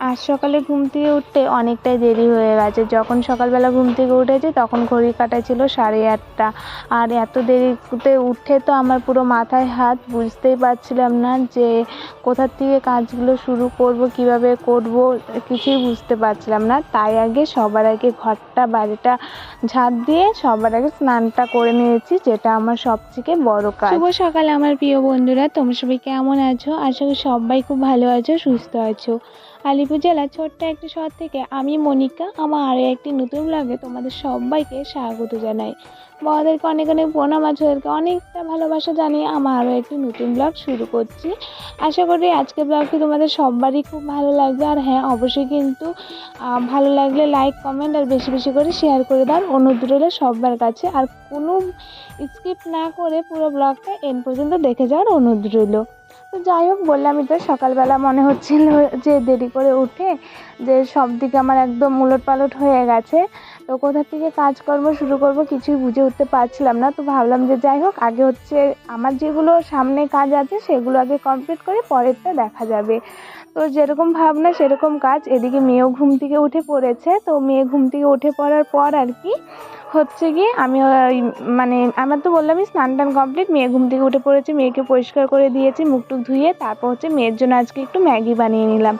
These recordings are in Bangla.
আজ সকালে ঘুম থেকে উঠতে অনেকটাই দেরি হয়ে গেছে। যখন সকালবেলা ঘুম থেকে উঠেছি তখন ঘড়ি কাঁটা ছিল সাড়ে আটটা। আর এত দেরিতে উঠে তো আমার পুরো মাথায় হাত, বুঝতেই পারছিলাম না যে কোথার থেকে কাজগুলো শুরু করব, কীভাবে করব, কিছুই বুঝতে পারছিলাম না। তাই আগে সবার আগে ঘরটা, বাড়িটা ঝাঁট দিয়ে সবার আগে স্নানটা করে নিয়েছি, যেটা আমার সবথেকে বড় কাজ। শুভ সকাল আমার প্রিয় বন্ধুরা, তোমরা সবাই কেমন আছো? আশা করি সবাই খুব ভালো আছো, সুস্থ আছো। আলিপুর জেলার ছোট্ট একটি শহর থেকে আমি মনিকা, আমার আরও একটি নতুন ব্লগে তোমাদের সবাইকে স্বাগত জানাই। বড়দেরকে অনেক অনেক প্রণাম আর ছোটদেরকে অনেকটা ভালোবাসা জানিয়ে আমার আরও একটি নতুন ব্লগ শুরু করছি। আশা করি আজকের ব্লগটি তোমাদের সবারই খুব ভালো লাগবে। আর হ্যাঁ অবশ্যই কিন্তু ভালো লাগলে লাইক কমেন্ট আর বেশি বেশি করে শেয়ার করে দাও। অনুরোধ রইল সবার কাছে। আর কোনো স্কিপ না করে পুরো ব্লগটা এন পর্যন্ত দেখে যাওয়ার অনুরোধ রইল। তো যাই হোক বললাম তো সকালবেলা মনে হচ্ছিল যে দেরি করে উঠে যে সব দিকে আমার একদম উলট পালট হয়ে গেছে। তো কোথা থেকে কাজকর্ম শুরু করব কিছুই বুঝে উঠতে পারছিলাম না। তো ভাবলাম যে যাই হোক, আগে হচ্ছে আমার যেগুলো সামনে কাজ আছে, সেগুলো আগে কমপ্লিট করে পরেরটা দেখা যাবে। তো যেরকম ভাবনা সেরকম কাজ। এদিকে মেয়েও ঘুম থেকে উঠে পড়েছে। তো মেয়ে ঘুম থেকে উঠে পড়ার পর আর কি হচ্ছে কি আমি মানে আমার তো বললামই স্নান টান কমপ্লিট মেয়ে ঘুম থেকে উঠে পড়েছে, মেয়েকে পরিষ্কার করে দিয়েছি, মুখ টুক ধুয়ে, তারপর হচ্ছে মেয়ের জন্য আজকে একটু ম্যাগি বানিয়ে নিলাম।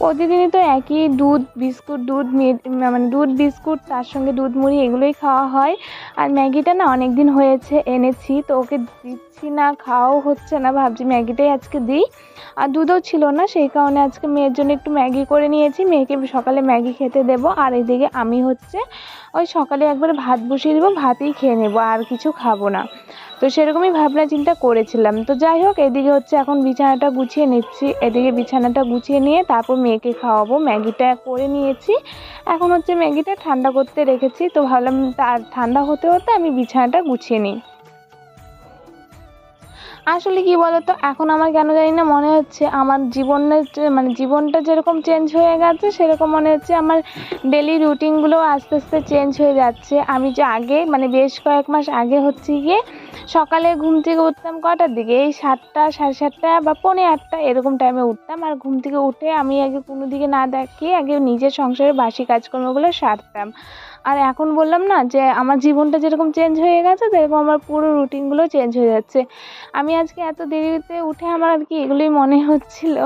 প্রতিদিনই তো একই দুধ, বিস্কুট, দুধ মানে দুধ, বিস্কুট, তার সঙ্গে দুধ মুড়ি এগুলোই খাওয়া হয়। আর ম্যাগিটা না অনেক দিন হয়েছে, এনেছি, তো ওকে দিচ্ছি না, খাওয়াও হচ্ছে না, ভাবছি ম্যাগিটাই আজকে দিই। আর দুধও ছিল না, সেই কারণে আজকে মেয়ের জন্য একটু ম্যাগি করে নিয়েছি, মেয়েকে সকালে ম্যাগি খেতে দেবো। আর এদিকে আমি হচ্ছে ওই সকালে একবার ভাত বসিয়ে দেবো, ভাতই খেয়ে নেব, আর কিছু খাব না। তো সেরকমই ভাবনা চিন্তা করেছিলাম। তো যাই হোক, এদিকে হচ্ছে এখন বিছানাটা গুছিয়ে নিচ্ছি। এদিকে বিছানাটা গুছিয়ে নিয়ে তারপর মেয়েকে খাওয়াবো। ম্যাগিটা করে নিয়েছি। এখন হচ্ছে ম্যাগিটা ঠান্ডা করতে রেখেছি। তো ভাবলাম তার ঠান্ডা হতে হতে আমি বিছানাটা গুছিয়ে নিই। আসলে কি বলতো? এখন আমার কেন জানি না মনে হচ্ছে আমার জীবনের মানে জীবনটা যেরকম চেঞ্জ হয়ে গেছে, সেরকম মনে হচ্ছে আমার ডেলি রুটিনগুলো আস্তে আস্তে চেঞ্জ হয়ে যাচ্ছে। আমি যে আগে মানে বেশ কয়েক মাস আগে হচ্ছে গিয়ে সকালে ঘুম থেকে উঠতাম কটার দিকে? এই সাতটা, সাড়ে সাতটা বা পৌনে আটটা এরকম টাইমে উঠতাম। আর ঘুম থেকে উঠে আমি আগে কোনো দিকে না দেখিয়ে আগে নিজের সংসারের বাসি কাজকর্মগুলো সারতাম। আর এখন বললাম না যে আমার জীবনটা যেরকম চেঞ্জ হয়ে গেছে, সেরকম আমার পুরো রুটিনগুলো চেঞ্জ হয়ে যাচ্ছে। আমি আজকে এত দেরিতে উঠে আমার আর কি এগুলোই মনে হচ্ছিল।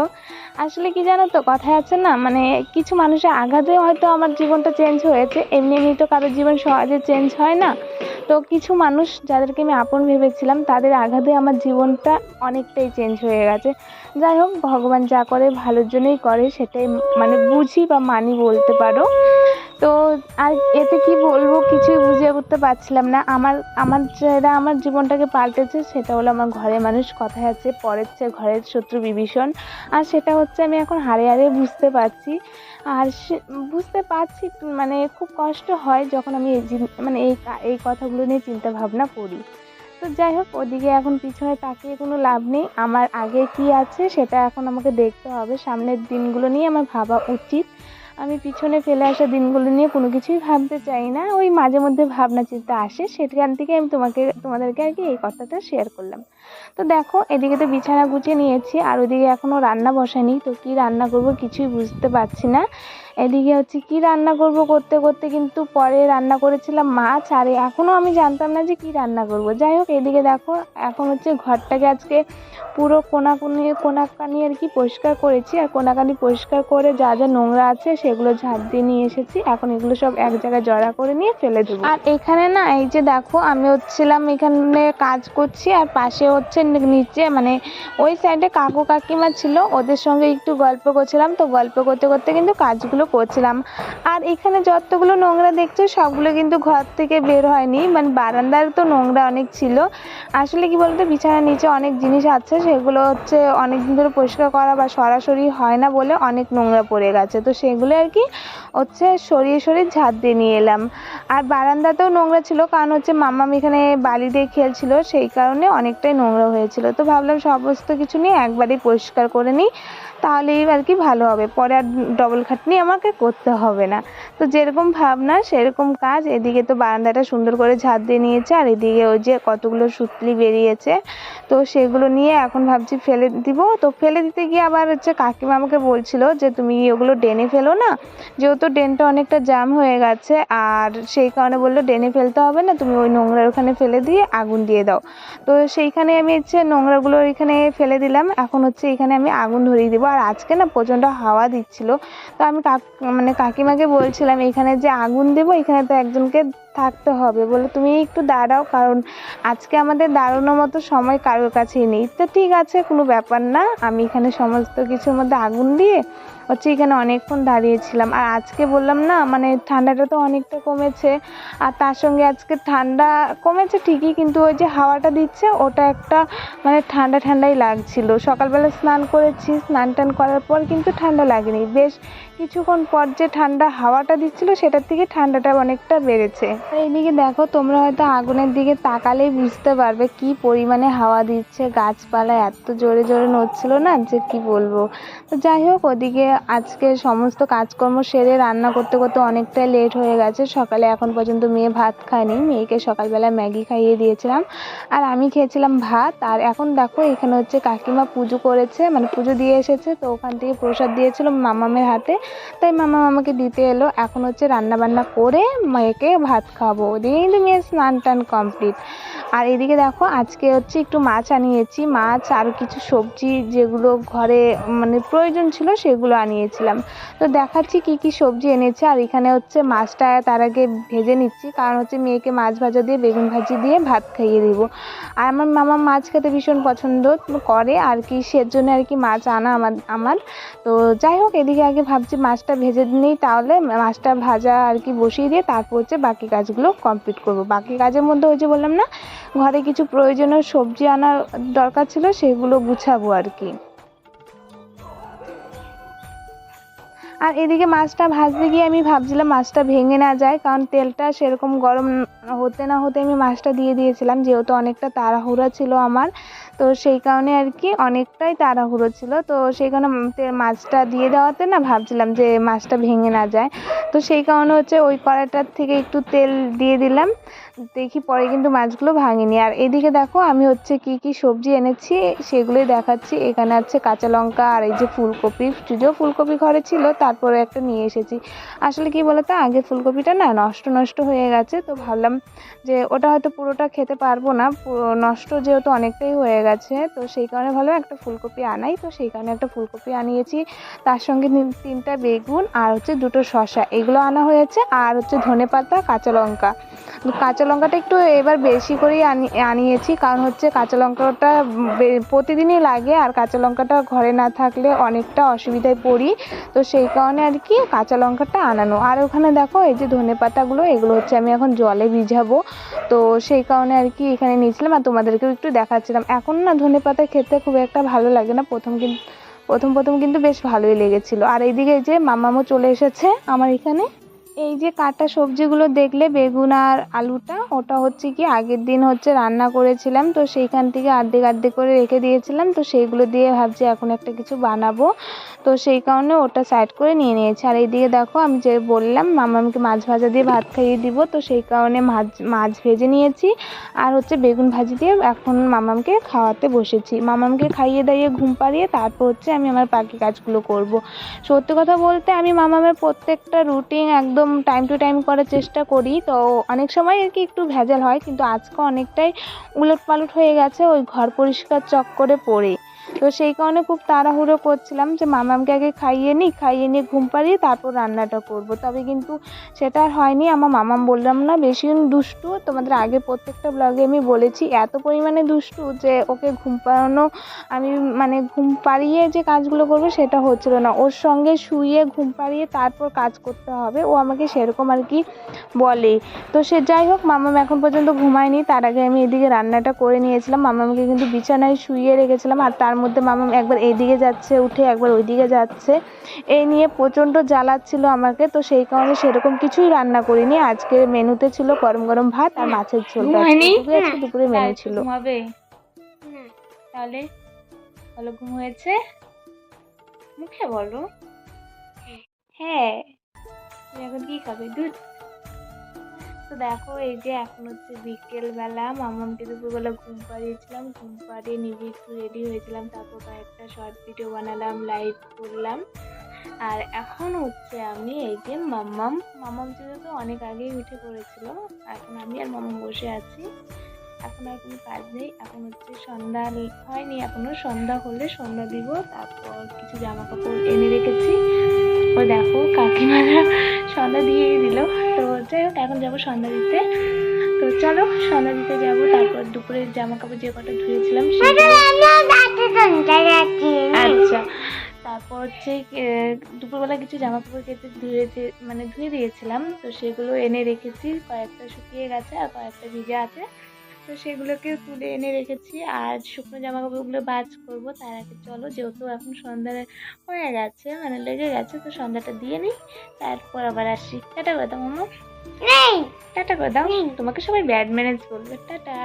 আসলে কি জানো তো, কথায় আছে না মানে কিছু মানুষের আঘাতে হয়তো আমার জীবনটা চেঞ্জ হয়েছে, এমনি এমনি তো কারোর জীবন সহজে চেঞ্জ হয় না। তো কিছু মানুষ যাদেরকে আমি আপন ভেবেছিলাম, তাদের আঘাতে আমার জীবনটা অনেকটাই চেঞ্জ হয়ে গেছে। যাই হোক, ভগবান যা করে, ভালোর জন্যই করে, সেটাই মানে বুঝি বা মানি বলতে পারো। তো আর এতে কি বলব? কিছুই বুঝে উঠতে পারছিলাম না। আমার আমার যেটা আমার জীবনটাকে পাল্টেছে, সেটা হলো আমার ঘরের মানুষ। কথায় আছে, পরের চেয়ে ঘরের শত্রু বিভীষণ। আর সেটা হচ্ছে আমি এখন হারে হারে বুঝতে পারছি। আর বুঝতে পারছি মানে খুব কষ্ট হয় যখন আমি এই মানে এই এই কথাগুলো নিয়ে চিন্তা ভাবনা করি। তো যাই হোক, ওদিকে এখন পিছনে তাকিয়ে কোনো লাভ নেই। আমার আগে কি আছে সেটা এখন আমাকে দেখতে হবে। সামনের দিনগুলো নিয়ে আমার ভাবা উচিত। আমি পিছনে ফেলে আসা দিনগুলো নিয়ে কোনো কিছুই ভাবতে চাই না। ওই মাঝে মধ্যে ভাবনা চিন্তা আসে, সেখান থেকে আমি তোমাকে, তোমাদেরকে আর কি এই কথাটা শেয়ার করলাম। তো দেখো, এদিকে তো বিছানা গুছিয়ে নিয়েছি, আর ওদিকে এখনও রান্না বসাইনি তো কি রান্না করব কিছুই বুঝতে পারছি না। এদিকে হচ্ছে কি রান্না করব করতে করতে কিন্তু পরে রান্না করেছিলাম মাছ, আর এখনও আমি জানতাম না যে কি রান্না করব। যাই হোক, এদিকে দেখো, এখন হচ্ছে ঘরটাকে আজকে পুরো কোনাকুনি, কোনাকানি আর কি পরিষ্কার করেছি। আর কোনাকানি পরিষ্কার করে যা যা নোংরা আছে সেগুলো ঝাড় দিয়ে নিয়ে এসেছি। এখন এগুলো সব এক জায়গায় জড়া করে নিয়ে ফেলে দেবো। আর এখানে না, এই যে দেখো, আমি হচ্ছিলাম এখানে কাজ করছি, আর পাশে হচ্ছে নিচে মানে ওই সাইডে কাকু কাকিমা ছিল, ওদের সঙ্গে একটু গল্প করছিলাম। তো গল্প করতে করতে কিন্তু কাজগুলো করছিলাম। আর এখানে যতগুলো নোংরা দেখছ, সবগুলো কিন্তু ঘর থেকে বের হয়নি। মানে বারান্দার তো নোংরা অনেক ছিল। আসলে কি বলতো, বিছানার নিচে অনেক জিনিস আছে, সেগুলো হচ্ছে অনেক দিন ধরে পরিষ্কার করা বা সরাসরি হয় না বলে অনেক নোংরা পড়ে গেছে। তো সেগুলো আর কি হচ্ছে সরিয়ে সরিয়ে ঝাড় দিয়ে নিয়ে এলাম। আর বারান্দাতেও নোংরা ছিল, কারণ হচ্ছে মাম্মাম এখানে বালি দিয়ে খেলছিল, সেই কারণে অনেকটাই নোংরা হয়েছিল। তো ভাবলাম সমস্ত কিছু নিয়ে একবারেই পরিষ্কার করে নিই। তাহলেই আর কি ভালো হবে। পরে আর ডবল খাটনি আমাকে করতে হবে না। তো যেরকম ভাবনা, সেরকম কাজ। এদিকে তো বারান্দাটা সুন্দর করে ঝাড় দিয়ে নিয়েছে, আর এদিকে ওই যে কতগুলো সুতলি বেরিয়েছে। তো সেগুলো নিয়ে এখন ভাবছি ফেলে দিব। তো ফেলে দিতে গিয়ে আবার হচ্ছে কাকিমা আমাকে বলছিল যে, তুমি ওগুলো ডেনে ফেলো না। যেহেতু ড্রেনটা অনেকটা জাম হয়ে গেছে, আর সেই কারণে বলল ড্রেনে ফেলতে হবে না, তুমি ওই নোংরার ওখানে ফেলে দিয়ে আগুন দিয়ে দাও। তো সেইখানে আমি হচ্ছে নোংরাগুলো এখানে ফেলে দিলাম। এখন হচ্ছে এখানে আমি আগুন ধরিয়ে দেবো। আর আজকে না প্রচণ্ড হাওয়া দিচ্ছিল। তো আমি কাক মানে কাকিমাকে বলছিলাম, এখানে যে আগুন দেবো, এখানে তো একজনকে থাকতে হবে। বলে, তুমি একটু দাঁড়াও, কারণ আজকে আমাদের দাঁড়ানোর মতো সময় কারোর কাছেই নেই। তো ঠিক আছে, কোনো ব্যাপার না। আমি এখানে সমস্ত কিছুর মধ্যে আগুন দিয়ে হচ্ছে এখানে অনেকক্ষণ দাঁড়িয়েছিলাম। আর আজকে বললাম না মানে ঠান্ডাটা তো অনেকটা কমেছে। আর তার সঙ্গে আজকে ঠান্ডা কমেছে ঠিকই, কিন্তু ওই যে হাওয়াটা দিচ্ছে, ওটা একটা মানে ঠান্ডা ঠান্ডাই লাগছিল। সকালবেলা স্নান করেছি, স্নান টান করার পর কিন্তু ঠান্ডা লাগেনি। বেশ কিছুক্ষণ পর যে ঠান্ডা হাওয়াটা দিচ্ছিল, সেটার থেকে ঠান্ডাটা অনেকটা বেড়েছে। এইদিকে দেখো, তোমরা হয়তো আগুনের দিকে তাকালেই বুঝতে পারবে কি পরিমাণে হাওয়া দিচ্ছে। গাছপালা এত জোরে জোরে নড়ছিল না যে কি বলব। তো যাই হোক, ওদিকে আজকে সমস্ত কাজকর্ম সেরে রান্না করতে করতে অনেকটাই লেট হয়ে গেছে। সকালে এখন পর্যন্ত মেয়ে ভাত খায়নি। মেয়েকে সকালবেলা ম্যাগি খাইয়ে দিয়েছিলাম। আর আমি খেয়েছিলাম ভাত। আর এখন দেখো, এখানে হচ্ছে কাকিমা পুজো করেছে মানে পুজো দিয়ে এসেছে। তো ওখান থেকে প্রসাদ দিয়েছিল মামামের হাতে। তাই মামা আমাকে দিতে এলো। এখন হচ্ছে রান্না বান্না করে মেয়েকে ভাত খাব। ওদিকে কিন্তু মেয়ের স্নান টান কমপ্লিট আর এদিকে দেখো, আজকে হচ্ছে একটু মাছ আনিয়েছি। মাছ আর কিছু সবজি যেগুলো ঘরে মানে প্রয়োজন ছিল সেগুলো আনিয়েছিলাম। তো দেখাচ্ছি কি কি সবজি এনেছে। আর এখানে হচ্ছে মাছটা তার আগে ভেজে নিচ্ছি। কারণ হচ্ছে মেয়েকে মাছ ভাজা দিয়ে, বেগুন ভাজি দিয়ে ভাত খাইয়ে দিব। আর আমার মামা মাছ খেতে ভীষণ পছন্দ করে। আর কি সেজন্য আর কি মাছ আনা আমার আমার। তো যাই হোক, এদিকে আগে ভাবছি মাছটা ভেজে নিই তাহলে মাছটা ভাজা আর কি বসিয়ে দিয়ে তারপর হচ্ছে বাকি কাজগুলো কমপ্লিট করব। বাকি কাজের মধ্যে যে বললাম না, ঘরে কিছু প্রয়োজনীয় সবজি আনার দরকার ছিল সেগুলো গুছাবো আর কি। আর এদিকে মাছটা ভাজতে গিয়ে আমি ভাবছিলাম মাছটা ভেঙে না যায়, কারণ তেলটা সেরকম গরম হতে না হতে আমি মাছটা দিয়ে দিয়েছিলাম, যেহেতু অনেকটা তাড়াহুড়া ছিল আমার। তো সেই কারণে আর কি অনেকটাই তাড়াহুড়ো ছিল। তো সেই কারণে মাছটা দিয়ে দেওয়াতে না ভাবছিলাম যে মাছটা ভেঙে না যায়। তো সেই কারণে হচ্ছে ওই কড়াইটার থেকে একটু তেল দিয়ে দিলাম। দেখি পরে কিন্তু মাছগুলো ভাঙেনি। আর এদিকে দেখো আমি হচ্ছে কি কি সবজি এনেছি, সেগুলোই দেখাচ্ছি। এখানে আছে কাঁচা লঙ্কা আর এই যে ফুলকপি। যদিও ফুলকপি ঘরে ছিল, তারপরে একটা নিয়ে এসেছি। আসলে কি বলতো, আগে ফুলকপিটা না নষ্ট নষ্ট হয়ে গেছে। তো ভাবলাম যে ওটা হয়তো পুরোটা খেতে পারব না। নষ্ট যেহেতু অনেকটাই হয়ে গেছে, তো সেই কারণে ভাবলাম একটা ফুলকপি আনাই। তো সেই কারণে একটা ফুলকপি আনিয়েছি। তার সঙ্গে তিনটা বেগুন আর হচ্ছে দুটো শসা। এগুলো আনা হয়েছে। আর হচ্ছে ধনে পাতা কাঁচা লঙ্কা। তো কাঁচা লঙ্কাটা একটু এবার বেশি করেই আনি, আনিয়েছি। কারণ হচ্ছে কাঁচা লঙ্কাটা প্রতিদিনই লাগে আর কাঁচা লঙ্কাটা ঘরে না থাকলে অনেকটা অসুবিধায় পড়ি। তো সেই কারণে আর কি কাঁচা লঙ্কাটা আনানো। আর ওখানে দেখো এই যে ধনে পাতাগুলো, এগুলো হচ্ছে আমি এখন জলে ভিজাবো। তো সেই কারণে আর কি এখানে নিয়েছিলাম আর তোমাদেরকেও একটু দেখাচ্ছিলাম। এখন না ধনে পাতা খেতে খুব একটা ভালো লাগে না। প্রথম কিন্তু প্রথম প্রথম কিন্তু বেশ ভালোই লেগেছিল। আর এইদিকে যে মামামও চলে এসেছে আমার এখানে। এই যে কাটা সবজিগুলো দেখলে বেগুন আর আলুটা, ওটা হচ্ছে কি আগের দিন হচ্ছে রান্না করেছিলাম, তো সেইখান থেকে আর্ধেক আর্ধেক করে রেখে দিয়েছিলাম, তো সেইগুলো দিয়ে ভাবছি এখন একটা কিছু বানাবো, তো সেই কারণে ওটা সাইড করে নিয়ে নিয়েছি। আর এইদিকে দেখো আমি যে বললাম, মামামকে মাছ ভাজা দিয়ে ভাত খাইয়ে দিব, তো সেই কারণে মাছ মাছ ভেজে নিয়েছি, আর হচ্ছে বেগুন ভাজি দিয়ে এখন মামামকে খাওয়াতে বসেছি। মামামকে খাইয়ে দাইয়ে ঘুম পাড়িয়ে তারপর হচ্ছে আমি আমার বাকি কাজগুলো করব। সত্যি কথা বলতে আমি মামামের প্রত্যেকটা রুটিন একদম টাইম টু টাইম করার চেষ্টা করি। তো অনেক সময় আর কি একটু ভেজাল হয়, কিন্তু আজকে অনেকটাই উলট পালট হয়ে গেছে, ওই ঘর পরিষ্কার চক করে পড়ে। তো সেই কারণে খুব তাড়াহুড়ো করছিলাম যে, মামামকে আগে খাইয়ে নিই খাইয়ে নিয়ে ঘুম পাড়িয়ে তারপর রান্নাটা করব। তবে কিন্তু সেটা আর হয়নি। আমার মামাম বললাম, না, বেশি দুষ্টু। তোমাদের আগে প্রত্যেকটা ব্লগে আমি বলেছি, এত পরিমাণে দুষ্টু যে, ওকে ঘুম পাড়ানো, আমি মানে ঘুম পাড়িয়ে যে কাজগুলো করব সেটা হচ্ছিল না। ওর সঙ্গে শুয়ে ঘুম পাড়িয়ে তারপর কাজ করতে হবে। ও আমাকে সেরকম আর কি বলে। তো সে যাই হোক, মামাম এখন পর্যন্ত ঘুমায়নি। তার আগে আমি এদিকে রান্নাটা করে নিয়েছিলাম। মামামকে কিন্তু বিছানায় শুইয়ে রেখেছিলাম। আর তার মধ্যে মামাম একবার এইদিকে যাচ্ছে উঠে একবার ওইদিকে যাচ্ছে। এই নিয়ে প্রচণ্ড জ্বালাচ্ছিল আমাকে তো সেই কারণে সেরকম কিছুই রান্না করিনি। আজকে মেনুতে ছিল গরম গরম ভাত আর মাছের ঝোল? আজকে দুপুরে মেনু ছিল। ঘুমাবে তাহলে ভালো ঘুম হয়েছে? মুখে বলো। হ্যাঁ। এখন এখন কি খাবে? দুধ? তো দেখো, এই যে এখন হচ্ছে বিকেলবেলা মামামকে দুপুরবেলা ঘুম পাড়িয়েছিলাম, ঘুম পাড়িয়ে নিজে একটু রেডি হয়েছিলাম, তারপর কয়েকটা শর্ট ভিডিও বানালাম লাইভ করলাম। আর এখন হচ্ছে আমি এই যে মাম্মাম মাম্মাম যেহেতু অনেক আগেই উঠে পড়েছিল, এখন আমি আর মাম্মাম বসে আছি। এখন আর কোনো কাজ নেই, এখন হচ্ছে সন্ধ্যা হয়নি এখনও সন্ধ্যা হলে সন্ধ্যা দিব, তারপর কিছু জামা কাপড় এনে রেখেছি। ও দেখো কাকিমারা সন্ধ্যা দিয়ে দিল। তো যাই হোক এখন যাব সন্ধ্যা দিতে। তো চলো সন্ধ্যা দিতে যাব। তারপর দুপুরের জামা কাপড় যে কটা ধুয়েছিলাম আচ্ছা তারপর হচ্ছে দুপুরবেলা কিছু জামা কাপড় কেটে ধুয়ে মানে ধুয়ে দিয়েছিলাম। তো সেগুলো এনে রেখেছি। কয়েকটা শুকিয়ে গেছে আর কয়েকটা ভিজে আছে। তো সেগুলোকে তুলে এনে রেখেছি। আর শুকনো জামা কাপড়গুলো বাজ করব তার আগে চলো যেহেতু এখন সন্ধ্যা হয়ে গেছে মানে লেগে গেছে তো সন্ধ্যাটা দিয়ে নিই। তারপর আবার আসি। টাটা করে দাও মামা। টাটা করে দাও। তোমাকে সবাই ব্যাড ম্যানেজ বলবে। টাটা।